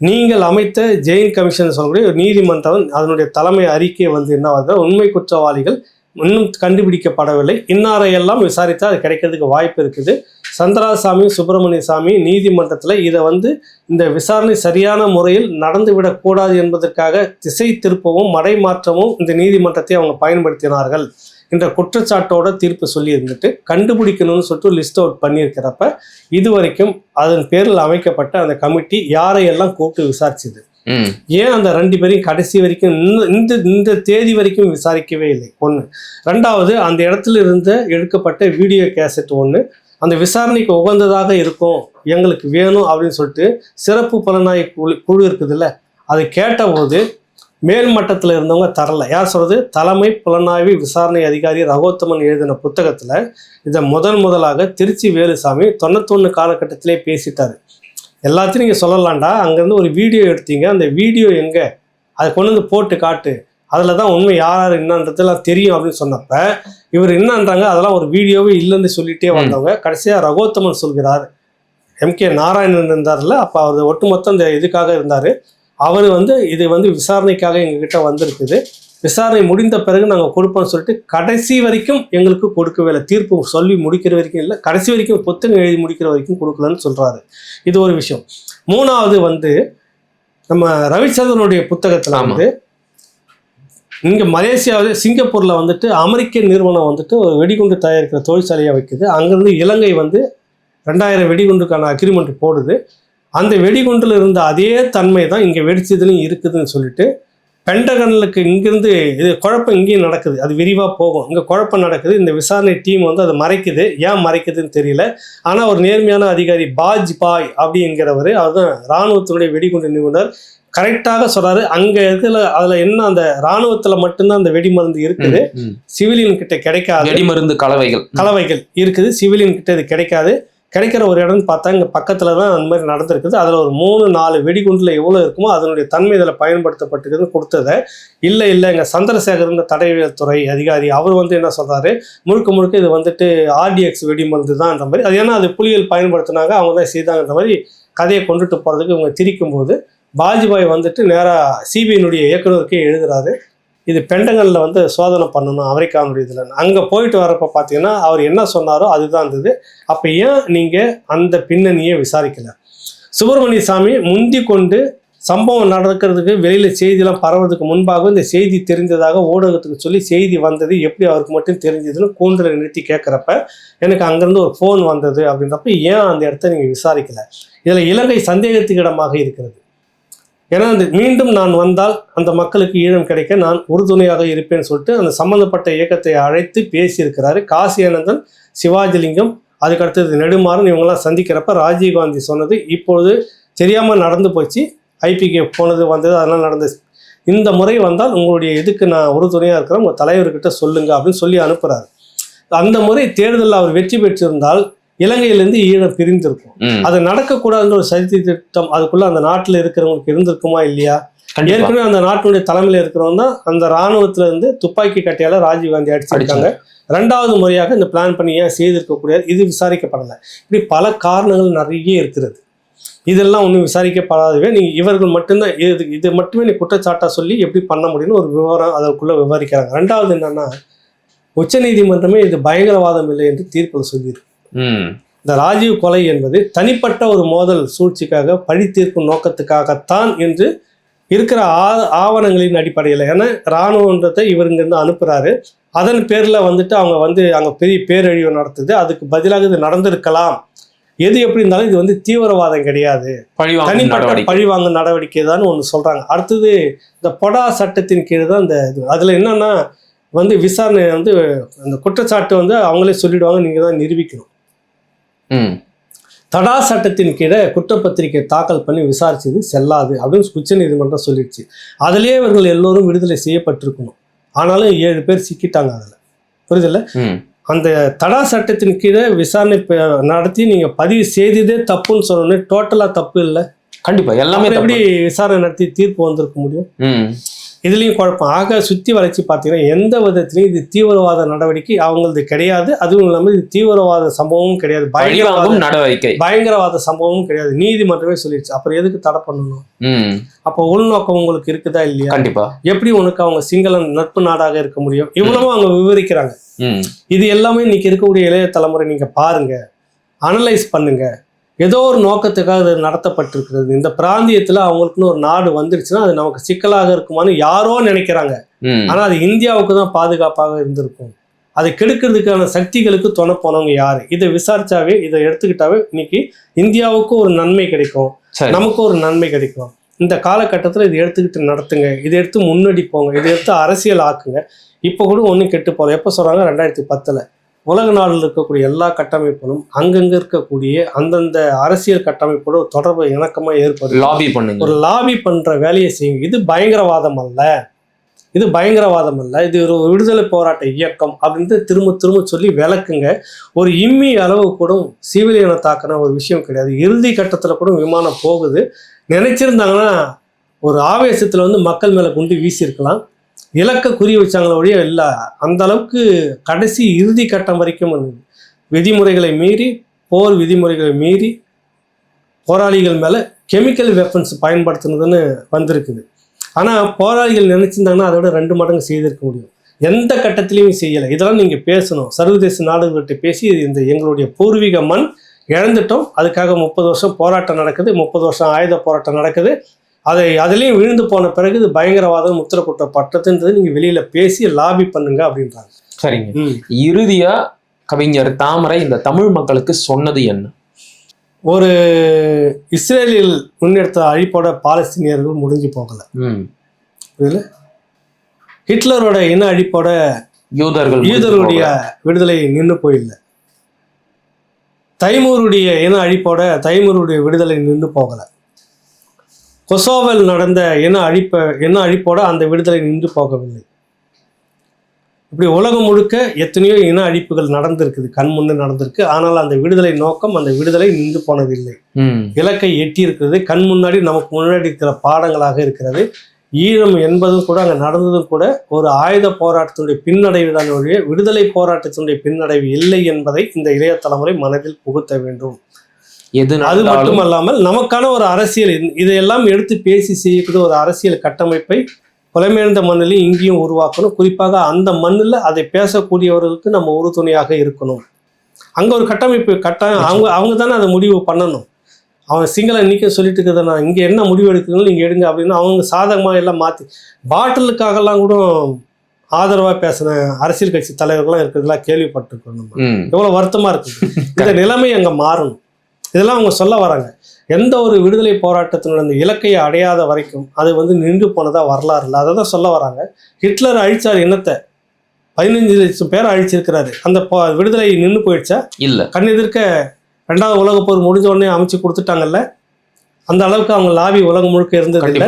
நீங்கள் அமைத்த ஜெயின் கமிஷன் சொல்லக்கூடிய ஒரு நீதிமன்றம் அதனுடைய தலைமை அறிக்கை வந்து என்ன வருது? உண்மை குற்றவாளிகள் இன்னும் கண்டுபிடிக்கப்படவில்லை. இன்னாரையெல்லாம் விசாரித்தால் அது கிடைக்கிறதுக்கு வாய்ப்பு இருக்குது. சந்திராசாமி சுப்பிரமணிய சாமி நீதிமன்றத்தில் இதை வந்து இந்த விசாரணை சரியான முறையில் நடந்துவிடக்கூடாது என்பதற்காக திசை திருப்பவும் மடைமாற்றமும் இந்த நீதிமன்றத்தை அவங்க பயன்படுத்தினார்கள் என்ற குற்றச்சாட்டோட தீர்ப்பு சொல்லி இருந்துட்டு கண்டுபிடிக்கணும்னு சொல்லிட்டு லிஸ்ட் அவுட் பண்ணியிருக்கிறப்ப இது வரைக்கும் அதன் பேரில் அமைக்கப்பட்ட அந்த கமிட்டி யாரையெல்லாம் கூப்பிட்டு விசாரிச்சுது? ஏன் அந்த ரெண்டு பேரையும் கடைசி வரைக்கும் இன்னும் இந்த இந்த தேதி வரைக்கும் விசாரிக்கவே இல்லை? ஒன்று ரெண்டாவது அந்த இடத்துல இருந்து எடுக்கப்பட்ட வீடியோ கேசட் ஒன்று அந்த விசாரணைக்கு உகந்ததாக இருக்கும் எங்களுக்கு வேணும் அப்படின்னு சொல்லிட்டு சிறப்பு புலனாய் குழு குழு இருக்குதுல்ல அதை கேட்டபோது மேல் மட்டத்தில் இருந்தவங்க தரல. யார் சொல்றது? தலைமை புலனாய்வு விசாரணை அதிகாரி ரகோத்தமன் எழுதின புத்தகத்தில் இதை முதன் முதலாக திருச்சி வேலுசாமி தொண்ணூத்தொன்று காலகட்டத்திலே பேசிட்டாரு. எல்லாத்தையும் நீங்கள் சொல்லலாம்டா. அங்கேருந்து ஒரு வீடியோ எடுத்தீங்க. அந்த வீடியோ எங்கே? அதை கொண்டு வந்து போட்டு காட்டு. அதில் தான் உண்மை யார் யார் என்னன்றதெல்லாம் தெரியும் அப்படின்னு சொன்னப்ப இவர் என்னன்றாங்க? அதெல்லாம் ஒரு வீடியோவே இல்லைன்னு சொல்லிட்டே ம். வந்தவங்க. கடைசியாக ரகோத்தமன் சொல்கிறார். எம்கே நாராயணன் இருந்தார்ல அப்போ அவர் ஒட்டுமொத்தம் இந்த இதுக்காக இருந்தார். அவர் வந்து இது வந்து விசாரணைக்காக எங்ககிட்ட வந்திருக்குது. விசாரணை முடிந்த பிறகு நாங்கள் கொடுப்போம்னு சொல்லிட்டு கடைசி வரைக்கும் எங்களுக்கு கொடுக்கவே இல்லை. தீர்ப்பு சொல்லி முடிக்கிற வரைக்கும் இல்லை. கடைசி வரைக்கும் புத்தகம் எழுதி முடிக்கிற வரைக்கும் கொடுக்கலன்னு சொல்கிறாரு இது ஒரு விஷயம். மூணாவது வந்து நம்ம ரவிச்சந்திரனுடைய புத்தகத்தில். வந்து இங்கே மலேசியாவில் சிங்கப்பூரில் வந்துட்டு அமெரிக்க நிறுவனம் வந்துட்டு ஒரு வெடிகுண்டு தயாரிக்கிற தொழிற்சாலையை வைக்குது. அங்கேருந்து இலங்கை வந்து ரெண்டாயிரம் வெடிகுண்டுக்கான அக்ரிமெண்ட் போடுது. அந்த வெடிகுண்டில் இருந்த அதே தன்மை தான் இங்கே வெடிச்சதுலையும் இருக்குதுன்னு சொல்லிட்டு பென்டகனுக்கு இங்கிருந்து இது குழப்பம் இங்கேயும் நடக்குது. அது விரிவாக போகும். இங்கே குழப்பம் நடக்குது. இந்த விசாரணை டீம் வந்து அதை மறைக்குது. ஏன் மறைக்குதுன்னு தெரியல. ஆனால் ஒரு நேர்மையான அதிகாரி பாஜ் பாய் அப்படிங்கிறவர் அதுதான் இராணுவத்தினுடைய வெடிகுண்டு நிபுணர் கரெக்டாக சொல்றாரு. அங்கே இருக்கிற அதில் என்ன அந்த இராணுவத்தில் மட்டும்தான் அந்த வெடிமருந்து இருக்குது. சிவிலியன் கிட்ட கிடைக்காது. வெடிமருந்து கலவைகள். கலவைகள் இருக்குது. சிவிலியன் கிட்ட இது கிடைக்காது. கிடைக்கிற ஒரு இடம்னு பார்த்தா இங்கே பக்கத்தில் தான் அந்த மாதிரி நடந்திருக்குது. அதில் ஒரு மூணு நாலு வெடிகுண்டில் எவ்வளோ இருக்குமோ அதனுடைய தன்மை இதில் பயன்படுத்தப்பட்டிருக்குதுன்னு கொடுத்ததை இல்லை இல்லை எங்கள் சந்திரசேகரன் தடயவியல் துறை அதிகாரி அவர் வந்து என்ன சொல்கிறாரு முழுக்க முழுக்க இது வந்துட்டு ஆர்டிஎக்ஸ் வெடிமருந்து தான்ன்ற மாதிரி. அது ஏன்னா அது புலிகள் பயன்படுத்தினாங்க அவங்க தான் செய்தாங்கன்ற மாதிரி கதையை கொண்டுட்டு போகிறதுக்கு இவங்க திரிக்கும் போது பாஜ்பாய் வந்துட்டு நேராக சிபிஐனுடைய இயக்குனருக்கே எழுதுகிறாரு இது பெண்டகனில் வந்து சோதனை பண்ணணும் அமெரிக்காவுடைய இதில் அங்கே போயிட்டு வரப்போ பார்த்தீங்கன்னா அவர் என்ன சொன்னாரோ அதுதான் இருந்தது. அப்போ ஏன் நீங்கள் அந்த பின்னணியை விசாரிக்கல? சுப்பிரமணிய சாமி முந்தி கொண்டு சம்பவம் நடக்கிறதுக்கு வெளியில் செய்திலாம் பரவதுக்கு முன்பாக இந்த செய்தி தெரிந்ததாக ஊடகத்துக்கு சொல்லி செய்தி வந்தது எப்படி அவருக்கு மட்டும் தெரிஞ்சதுன்னு கூண்டலை நிறுத்தி கேட்குறப்ப எனக்கு அங்கேருந்து ஒரு ஃபோன் வந்தது அப்படின்றப்ப ஏன் அந்த இடத்த நீங்கள் விசாரிக்கல? இதில் இலங்கை சந்தேகத்துக்கு இடமாக இருக்கிறது. ஏன்னா அந்த மீண்டும் நான் வந்தால் அந்த மக்களுக்கு ஈழம் கிடைக்க நான் உறுதுணையாக இருப்பேன்னு சொல்லிட்டு அந்த சம்பந்தப்பட்ட இயக்கத்தை அழைத்து பேசியிருக்கிறாரு. காசி ஆனந்தன் சிவாஜிலிங்கம் அதுக்கடுத்தது நெடுமாறன் இவங்கெல்லாம் சந்திக்கிறப்ப ராஜீவ்காந்தி சொன்னது இப்பொழுது தெரியாமல் நடந்து போச்சு. ஐபிகே போனது வந்தது அதெல்லாம் நடந்தது இந்த முறை வந்தால் உங்களுடைய இதுக்கு நான் உறுதுணையாக இருக்கிறேன். உங்கள் தலைவர்கிட்ட சொல்லுங்க அப்படின்னு சொல்லி அனுப்புகிறாரு அந்த முறை தேர்தலில் அவர் வெற்றி பெற்றிருந்தால் இலங்கையிலேருந்து ஈழம் பிரிந்திருக்கும். அது நடக்கக்கூடாதுன்ற ஒரு சதி திட்டம் அதுக்குள்ள அந்த நாட்டில் இருக்கிறவங்களுக்கு இருந்திருக்குமா இல்லையா? ஏற்கனவே அந்த நாட்டினுடைய தலைமையில் இருக்கிறவங்க தான் அந்த ராணுவத்துல இருந்து துப்பாக்கி கட்டையால ராஜீவ் காந்தி அடிச்சிருக்காங்க. ரெண்டாவது முறையாக இந்த பிளான் பண்ணி ஏன் செய்திருக்கக்கூடியது இது விசாரிக்கப்படலை. இப்படி பல காரணங்கள் நிறைய இருக்கிறது. இதெல்லாம் ஒன்றும் விசாரிக்கப்படாதவே நீ இவர்கள் மட்டும்தான் இது இது மட்டுமே நீ குற்றச்சாட்டா சொல்லி எப்படி பண்ண முடியும்னு ஒரு விவரம் அதற்குள்ள விவரிக்கிறாங்க. ரெண்டாவது என்னன்னா உச்சநீதிமன்றமே இது பயங்கரவாதம் இல்லை என்று தீர்ப்பில் சொல்லியிருக்கு. இந்த ராஜீவ் கொலை என்பது தனிப்பட்ட ஒரு மோதல் சூழ்ச்சிக்காக பழி தீர்க்கும் நோக்கத்துக்காகத்தான் என்று இருக்கிற ஆ ஆவணங்களின் அடிப்படையில். ஏன்னா இராணுவன்றதை இவர் இங்கிருந்து அனுப்புகிறாரு அதன் பேரில் வந்துட்டு அவங்க வந்து அங்கே பெரிய பேரழிவு நடத்துது. அதுக்கு பதிலாக இது நடந்திருக்கலாம். எது எப்படி இருந்தாலும் இது வந்து தீவிரவாதம் கிடையாது. தனிப்பட்ட பழிவாங்க நடவடிக்கை தான் ஒன்று சொல்கிறாங்க அடுத்தது இந்த பொடா சட்டத்தின் கீழ் தான் இந்த இது. அதில் என்னன்னா வந்து விசாரணை வந்து அந்த குற்றச்சாட்டு வந்து அவங்களே சொல்லிடுவாங்க. நீங்கள் தான் நிரூபிக்கணும். தடா சட்டத்தின் கீழே குற்றப்பத்திரிக்கை தாக்கல் பண்ணி விசாரிச்சது செல்லாது அப்படின்னு உச்சநீதிமன்றம் சொல்லிடுச்சு. அதிலேயே இவர்கள் எல்லோரும் விடுதலை செய்யப்பட்டிருக்கணும். ஆனாலும் ஏழு பேர் சிக்கிட்டாங்க அதில். புரியுதில்ல? அந்த தடா சட்டத்தின் கீழே விசாரணை நடத்தி நீங்கள் பதிவு செய்ததே தப்புன்னு சொன்னோன்னே டோட்டலாக தப்பு இல்லை. கண்டிப்பா எல்லாமே. எப்படி விசாரணை நடத்தி தீர்ப்பு வந்திருக்க முடியும்? இதுலயும் குழப்பம். ஆக சுத்தி வளைச்சு பார்த்தீங்கன்னா எந்த விதத்திலையும் இது தீவிரவாத நடவடிக்கை அவங்களது கிடையாது. அதுவும் இல்லாமல் இது தீவிரவாத சம்பவமும் கிடையாது. பயங்கரவாத நடவடிக்கை. பயங்கரவாத சம்பவமும் கிடையாது. நீதிமன்றமே சொல்லிடுச்சு அப்புறம் எதுக்கு தடை பண்ணணும்? அப்போ உள்நோக்கம் உங்களுக்கு இருக்குதா இல்லையா? கண்டிப்பா. எப்படி உனக்கு அவங்க சிங்கள நட்பு நாடாக இருக்க முடியும்? இவ்வளவும் அவங்க விவரிக்கிறாங்க. இது எல்லாமே இன்னைக்கு இருக்கக்கூடிய இளைய தலைமுறை நீங்க பாருங்க. அனலைஸ் பண்ணுங்க. ஏதோ ஒரு நோக்கத்துக்காக இது நடத்தப்பட்டிருக்கிறது. இந்த பிராந்தியத்துல அவங்களுக்குன்னு ஒரு நாடு வந்துருச்சுன்னா அது நமக்கு சிக்கலாக இருக்குமான்னு யாரோ நினைக்கிறாங்க. ஆனா அது இந்தியாவுக்கு தான் பாதுகாப்பாக இருந்திருக்கும். அதை கெடுக்கிறதுக்கான சக்திகளுக்கு துணை போனவங்க யாரு? இதை விசாரிச்சாவே இதை எடுத்துக்கிட்டாவே இன்னைக்கு இந்தியாவுக்கு ஒரு நன்மை கிடைக்கும். சரி. நமக்கு ஒரு நன்மை கிடைக்கும். இந்த காலகட்டத்தில் இதை எடுத்துக்கிட்டு நடத்துங்க. இதை எடுத்து முன்னாடி போங்க. இதை எடுத்து அரசியல் ஆக்குங்க. இப்போ கூட ஒன்றும் கெட்டு போகல. எப்போ சொல்கிறாங்க ரெண்டாயிரத்தி பத்தில். உலக நாடுல இருக்கக்கூடிய எல்லா கட்டமைப்புகளும் அங்கங்கே இருக்கக்கூடிய அந்தந்த அரசியல் கட்டமைப்போட தொடர்பு இணக்கமாக ஏற்படுது லாபி பண்ணுங்க. ஒரு லாபி பண்ணுற வேலையை செய்யுங்க. இது பயங்கரவாதம் அல்ல. இது பயங்கரவாதம் அல்ல. இது ஒரு விடுதலை போராட்ட இயக்கம் அப்படின்ட்டு திரும்ப திரும்ப சொல்லி விளக்குங்க. ஒரு இம்மி அளவு கூட சிவிலியனை தாக்கின ஒரு விஷயம் கிடையாது. இறுதி கட்டத்தில் கூட விமானம் போகுது. நினைச்சிருந்தாங்கன்னா ஒரு ஆவேசத்தில் வந்து மக்கள் மேலே குண்டு வீசியிருக்கலாம். இலக்க குறி வச்சாங்களே ஒழிய இல்லை அந்த அளவுக்கு கடைசி இறுதி கட்டம் வரைக்கும் வந்தது. விதிமுறைகளை மீறி போர் விதிமுறைகளை மீறி போராளிகள் மேலே கெமிக்கல் வெப்பன்ஸ் பயன்படுத்தினதுன்னு வந்திருக்குது. ஆனால் போராளிகள் நினைச்சிருந்தாங்கன்னா அதை விட ரெண்டு மடங்கு செய்திருக்க முடியும். எந்த கட்டத்திலையும் செய்யலை. இதெல்லாம் நீங்கள் பேசணும். சர்வதேச நாடுகள்கிட்ட பேசி இந்த எங்களுடைய பூர்வீக மண் இழந்துட்டோம். அதுக்காக முப்பது வருஷம் போராட்டம் நடக்குது. முப்பது வருஷம் ஆயுத போராட்டம் நடக்குது. அதை அதுலேயும் விழுந்து போன பிறகு இது பயங்கரவாதம் முத்திர குற்றப்பட்டதுன்றது நீங்கள் வெளியில் பேசி லாபி பண்ணுங்க அப்படின்றாங்க. சரிங்க. ம். இறுதியா கவிஞர் தாமரை இந்த தமிழ் மக்களுக்கு சொன்னது என்ன? ஒரு இஸ்ரேலில் முன்னெடுத்த அழிப்போட பாலஸ்தீனியர்கள் முடிஞ்சு போகல. ஹிட்லரோட இன அழிப்போட யூதர்கள் யூதருடைய விடுதலை நின்று போயில்ல. தைமூருடைய இன அழிப்போட தைமூருடைய விடுதலை நின்று போகல. கொசோவில் நடந்த இன அழிப்ப இன அழிப்போட அந்த விடுதலை நின்று போகவில்லை. இப்படி உலகம் முழுக்க எத்தனையோ இன அழிப்புகள் நடந்திருக்குது கண் முன்னே நடந்திருக்கு. ஆனால் அந்த விடுதலை நோக்கம் அந்த விடுதலை நின்று போனதில்லை. இலக்கை எட்டி இருக்கிறது கண் முன்னாடி நமக்கு முன்னாடி இருக்கிற பாடங்களாக இருக்கிறது. ஈழம் என்பதும் கூட அங்கே நடந்ததும் கூட ஒரு ஆயுத போராட்டத்தினுடைய பின்னடைவு தான் ஒழிய விடுதலை போராட்டத்தினுடைய பின்னடைவு இல்லை என்பதை இந்த இளைய தலைமுறை மனதில் புகுத்த வேண்டும். எது அது மட்டும் அல்லாமல் நமக்கான ஒரு அரசியல் இது- இதையெல்லாம் எடுத்து பேசி செய்யக்கூடிய ஒரு அரசியல் கட்டமைப்பை புலமேர்ந்த மண்ணிலையும் இங்கேயும் உருவாக்கணும். குறிப்பாக அந்த மண்ணில் அதை பேசக்கூடியவர்களுக்கு நம்ம உறுதுணையாக இருக்கணும். அங்கே ஒரு கட்டமைப்பு கட்டாயம் அவங்க அவங்க தானே அதை முடிவு பண்ணணும். அவன் சிங்கள நீக்க சொல்லிட்டு இருக்கிறத நான் இங்கே என்ன முடிவு எடுக்கிறீங்களோ நீங்கள் எடுங்க அப்படின்னு அவங்க சாதகமாக எல்லாம் மாற்றி பாட்டிலுக்காகலாம் கூட ஆதரவாக பேசின அரசியல் கட்சி தலைவர்கள்லாம் இருக்கிறதெல்லாம் கேள்விப்பட்டிருக்கோம் நம்ம. எவ்வளோ வருத்தமாக இருக்குது இந்த நிலைமை அங்கே மாறணும். இதெல்லாம் அவங்க சொல்ல வராங்க. எந்த ஒரு விடுதலை போராட்டத்தினுடைய அந்த இலக்கையை அடையாத வரைக்கும் அது வந்து நின்று போனதா வரலாறு இல்லை. அதை தான் சொல்ல வராங்க. ஹிட்லர் அழிச்சார் இனத்தை பதினஞ்சு லட்சம் பேரை அழிச்சிருக்கிறாரு. அந்த விடுதலை நின்று போயிடுச்சா? இல்ல. கண்ணெதிர்க்க ரெண்டாவது உலகப் போர் முடிஞ்ச உடனே அமைச்சு கொடுத்துட்டாங்கல்ல? அந்த அளவுக்கு அவங்க லாபி உலகம் முழுக்க இருந்தது இல்ல?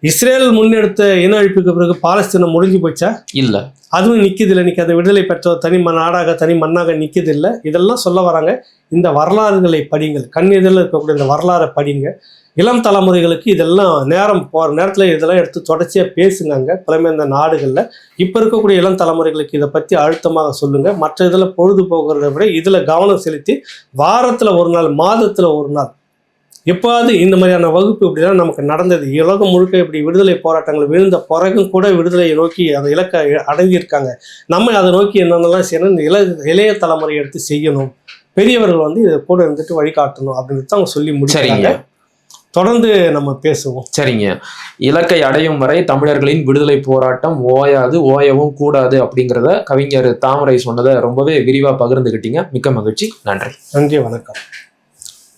இஸ்ரேல் முன்னெடுத்த இன அழிப்புக்கு பிறகு பாலஸ்தீனம் முடிஞ்சு போச்சா இல்ல. அதுவும் நிற்கிது இல்லை. நிற்காது விடுதலை பெற்ற தனி ம- நாடாக தனி மண்ணாக நிற்கிது இல்லை? இதெல்லாம் சொல்ல வராங்க. இந்த வரலாறுகளை படிங்கள் கண்ணெதிரில் இருக்கக்கூடிய இந்த வரலாறை படிங்க. இளம் தலைமுறைகளுக்கு இதெல்லாம் நேரம் போகிற நேரத்தில் இதெல்லாம் எடுத்து தொடர்ச்சியாக பேசுங்க அங்கே புலமைந்த நாடுகளில். இப்போ இருக்கக்கூடிய இளம் தலைமுறைகளுக்கு இதை பற்றி அழுத்தமாக சொல்லுங்கள் மற்ற இதில் பொழுது போகிறத விட இதில் கவனம் செலுத்தி வாரத்தில் ஒரு நாள் மாதத்தில் ஒரு நாள். எப்போது இந்த மாதிரியான வகுப்பு இப்படிலாம் நமக்கு நடந்தது. உலகம் முழுக்க இப்படி விடுதலை போராட்டங்கள் விழுந்த பிறகும் கூட விடுதலையை நோக்கி அந்த இலக்கை அடங்கியிருக்காங்க. நம்ம அதை நோக்கி என்னென்னலாம் செய்யணும்? இந்த இள இளைய தலைமுறை எடுத்து செய்யணும். பெரியவர்கள் வந்து இதை கூட இருந்துட்டு வழிகாட்டணும் அப்படின்னு தான் அவங்க சொல்லி சரிங்க. முடிச்சாங்க தொடர்ந்து நம்ம பேசுவோம். சரிங்க. இலக்கை அடையும் வரை தமிழர்களின் விடுதலை போராட்டம் ஓயாது ஓயவும் கூடாது அப்படிங்கிறத கவிஞர் தாமரை சொன்னதை ரொம்பவே விரிவா பகிர்ந்துக்கிட்டீங்க மிக்க மகிழ்ச்சி. நன்றி. நன்றி வணக்கம்.